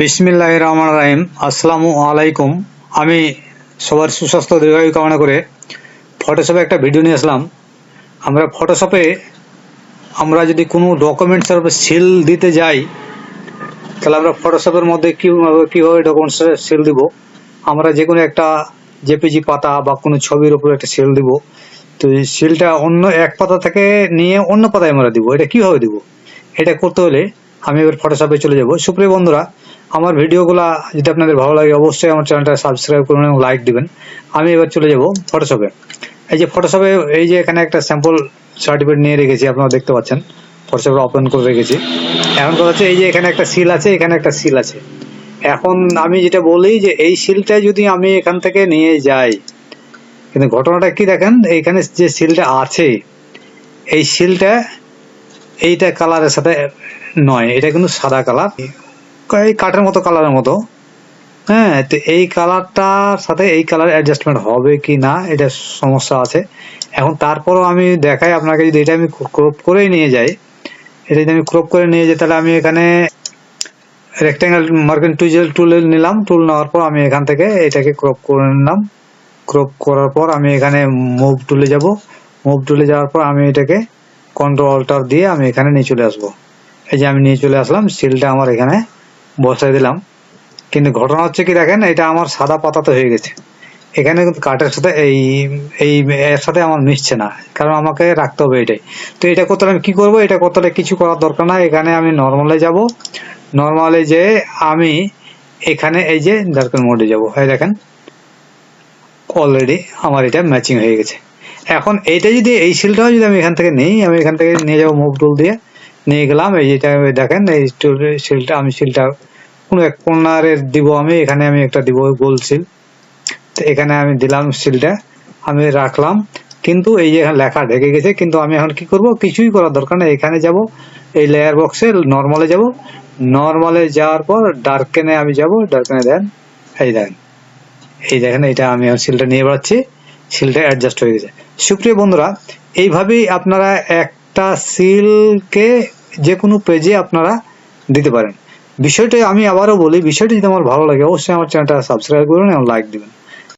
বিসমিল্লাহ রহমান রাহিম আসসালামু আলাইকুম। আমি সবার সুস্বাস্থ্য দীর্ঘায়ু কামনা করে ফটোশপে একটা ভিডিও নিয়ে আসলাম। আমরা ফটোশপে আমরা যদি কোনো ডকুমেন্টসের উপর সিল দিতে যাই, তাহলে আমরা ফটোশপের মধ্যে কীভাবে কীভাবে ডকুমেন্টসের সিল দিব? আমরা যে কোনো একটা জেপিজি পাতা বা কোনো ছবির উপর একটা সিল দিব। তো এই সিলটা অন্য এক পাতা থেকে নিয়ে অন্য পাতায় আমরা দিব। এটা কীভাবে দিব? এটা করতে হলে আমি এবার ফটোশপে চলে যাব। সুপ্রিয় বন্ধুরা, আমার ভিডিওগুলা যদি আপনাদের ভালো লাগে, অবশ্যই আমার চ্যানেলটা সাবস্ক্রাইব করুন এবং লাইক দিবেন। আমি এবার চলে যাব ফটোশপে এই যে ফটোশপে এই যে এখানে একটা স্যাম্পল সার্টিফিকেট নিয়ে রেখেছি, আপনারা দেখতে পাচ্ছেন। ফটোশপে ওপেন করে রেখেছি। এখন কথা হচ্ছে, এই যে এখানে একটা সিল আছে, এখানে একটা সিল আছে। এখন আমি যেটা বলি যে, এই সিলটা যদি আমি এখান থেকে নিয়ে যাই, কিন্তু ঘটনাটা কি দেখেন? এইখানে যে সিলটা আছে এই সিলটা এইটা কালারের সাথে নয়, এটা কিন্তু সাদা কালার এই কাঠের মতো কালারের মতো। হ্যাঁ তো এই কালারটার সাথে এই কালার অ্যাডজাস্টমেন্ট হবে কি না, এটা সমস্যা আছে। এখন তারপরও আমি দেখাই, আপনাকে যদি এটা আমি ক্রপ করেই নিয়ে যাই, এটা যদি আমি ক্রপ করে নিয়ে যাই, তাহলে আমি এখানে রেক্টেঙ্গেল মার্কিন টুজেল টুল নিলাম। টুল নেওয়ার পর আমি এখান থেকে এটাকে ক্রপ করে নিলাম। ক্রপ করার পর আমি এখানে মুভ টুলে যাব। মুভ টুলে যাওয়ার পর আমি এটাকে কন্ট্রোল অল্টার দিয়ে আমি এখানে নিয়ে চলে আসব। এই যে আমি নিয়ে চলে আসলাম, সিলটা আমার এখানে বসাই দিলাম। কিন্তু ঘটনা হচ্ছে কি দেখেন, এটা আমার সাদা পাতাতে হয়ে গেছে। এখানে কিন্তু কাঠের সাথে এই এই এর সাথে আমার মিশছে না, কারণ আমাকে রাখতে হবে এটাই। তো এটা করতে আমি কি করব? এটা করতে কিছু করার দরকার না এখানে আমি নর্মালে যাব। নর্মালে যে আমি এখানে এই যে ডার্কেন মোডে যাব। এই দেখেন অলরেডি আমার এটা ম্যাচিং হয়ে গেছে। এখন এইটা যদি এই সিলটাও যদি আমি এখান থেকে নেই, আমি এখান থেকে নিয়ে যাব মুভ টুল দিয়ে। নিয়ে গেলাম, এই যেটা দেখেন, এই সিলটা আমি সিলটা কোনো এক কর্নারের দিব আমি, এখানে আমি একটা দিব গোল সিল তো এখানে আমি দিলাম সিলটা আমি রাখলাম। কিন্তু এই যে এখানে লেখা ঢেকে গেছে, কিন্তু আমি এখন কি করব? কিছুই করার দরকার নেই। এখানে যাব, এই লেয়ার বক্সে নর্মালে যাব। নর্মালে যাওয়ার পর ডার্কেনে আমি যাব ডার্কেনে দেন, এই দেখেন। এই দেখেন এটা আমি সিলটা নিয়ে বেড়াচ্ছি সিলটা অ্যাডজাস্ট হয়ে গেছে। সুপ্রিয় বন্ধুরা, এইভাবেই আপনারা একটা সিলকে যে কোনো পেজে আপনারা দিতে পারেন। বিষয়টা আমি আবারও বলি, বিষয়টি যদি আমার ভালো লাগে, অবশ্যই আমার চ্যানেলটা সাবস্ক্রাইব করুন এবং লাইক দিবেন।